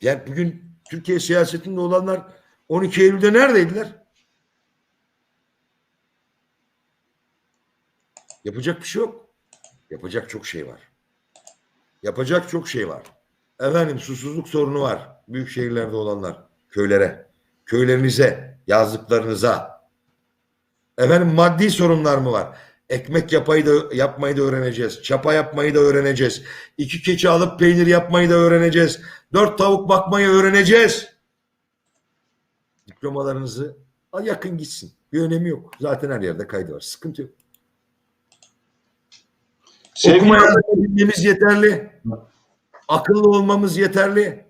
Yani bugün Türkiye siyasetinde olanlar 12 Eylül'de neredeydiler? Yapacak bir şey yok. Yapacak çok şey var. Yapacak çok şey var. Efendim susuzluk sorunu var. Büyük şehirlerde olanlar. Köylere. Köylerinize. Yazlıklarınıza. Efendim maddi sorunlar mı var? Ekmek yapayı da, yapmayı da öğreneceğiz. Çapa yapmayı da öğreneceğiz. İki keçi alıp peynir yapmayı da öğreneceğiz. Dört tavuk bakmayı öğreneceğiz. Diplomalarınızı al yakın gitsin. Bir önemi yok. Zaten her yerde kaydı var. Sıkıntı yok. Sevgili Okuma bilmemiz yeterli. Akıllı olmamız yeterli.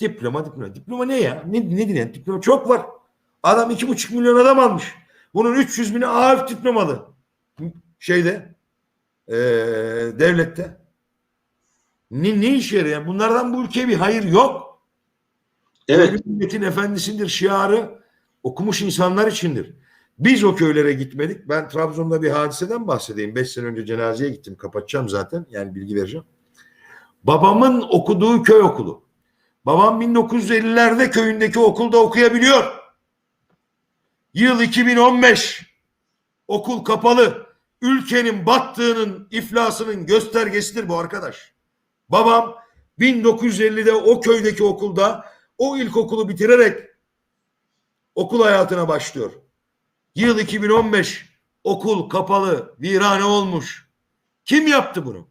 Diploma diploma. Diploma ne ya? Ne, nedir yani? Diploma çok var. Adam iki buçuk milyon adam almış. Bunun 300 bini AF diplomalı. Şeyde eee, devlette. Ne, ne işe yarıyor? Bunlardan bu ülkeye bir hayır yok. evet milletin efendisindir şiarı okumuş insanlar içindir. Biz o köylere gitmedik. Ben Trabzon'da bir hadiseden bahsedeyim. Beş sene önce cenazeye gittim. Kapatacağım zaten. Yani bilgi vereceğim. Babamın okuduğu köy okulu. Babam 1950'lerde köyündeki okulda okuyabiliyor. Yıl 2015. Okul kapalı. Ülkenin battığının, iflasının göstergesidir bu arkadaş. Babam 1950'de o köydeki okulda o ilkokulu bitirerek okul hayatına başlıyor. Yıl 2015 okul kapalı, virane olmuş. Kim yaptı bunu?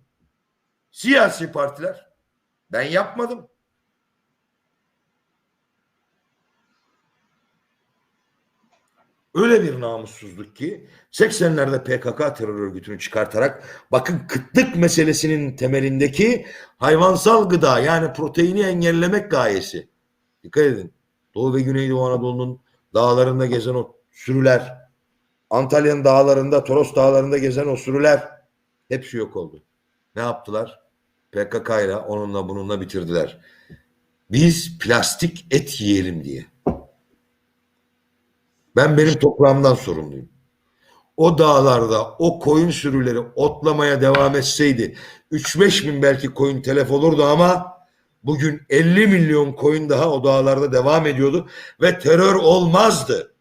Siyasi partiler. Ben yapmadım. Öyle bir namussuzluk ki 80'lerde PKK terör örgütünü çıkartarak bakın kıtlık meselesinin temelindeki hayvansal gıda yani proteini engellemek gayesi. Dikkat edin. Doğu ve Güneydoğu Anadolu'nun dağlarında gezen o sürüler, Antalya'nın dağlarında, Toros dağlarında gezen o sürüler hepsi yok oldu. Ne yaptılar? PKK ile onunla bununla bitirdiler. Biz plastik et yiyelim diye. Ben benim toprağımdan sorumluyum. O dağlarda o koyun sürüleri otlamaya devam etseydi 3-5 bin belki koyun telef olurdu ama bugün 50 milyon koyun daha o dağlarda devam ediyordu ve terör olmazdı.